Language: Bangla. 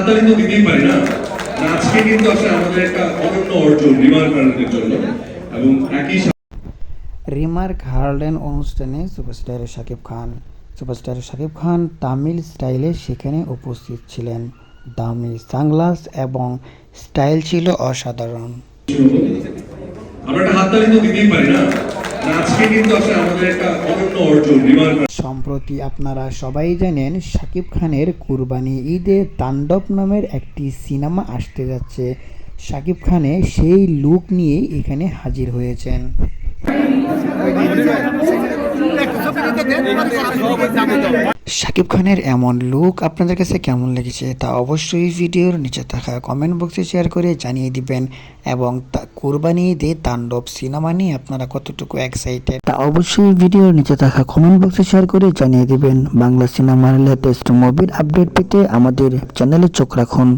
হাততালি তো দিতেই পারি না। আজকে কিন্তু আসলে আমাদের একটা অনন্য অর্জন রিমার কারণের জন্য এবং একই রিমার্ক হার্লেন অনুষ্ঠানে সুপারস্টার শাকিব খান। সুপারস্টার শাকিব খান তামিল স্টাইলে সেখানে উপস্থিত ছিলেন। দামি সানগ্লাস এবং স্টাইল ছিল অসাধারণ। আমরা একটা হাততালি তো দিতেই পারি না। আজকে কিন্তু আসলে আমাদের একটা অনন্য অর্জন রিমার সম্প্রতি আপনারা সবাই জানেন শাকিব খানের কুরবানি ঈদে তাণ্ডব নামের একটি সিনেমা আসতে যাচ্ছে। শাকিব খানে সেই লুক নিয়েই এখানে হাজির হয়েছেন। শাকিব খানের এমন লুক আপনাদের কাছে কেমন লেগেছে তা অবশ্যই ভিডিওর নিচে থাকা কমেন্ট বক্সে শেয়ার করে জানিয়ে দিবেন এবং কুরবানি ঈদে তাণ্ডব সিনেমা নিয়ে আপনারা কতটুকু এক্সাইটেড তা অবশ্যই ভিডিওর নিচে থাকা কমেন্ট বক্সে শেয়ার করে জানিয়ে দিবেন বাংলা সিনেমার লেটেস্ট মুভির আপডেট পেতে আমাদের চ্যানেলে চোখ রাখুন।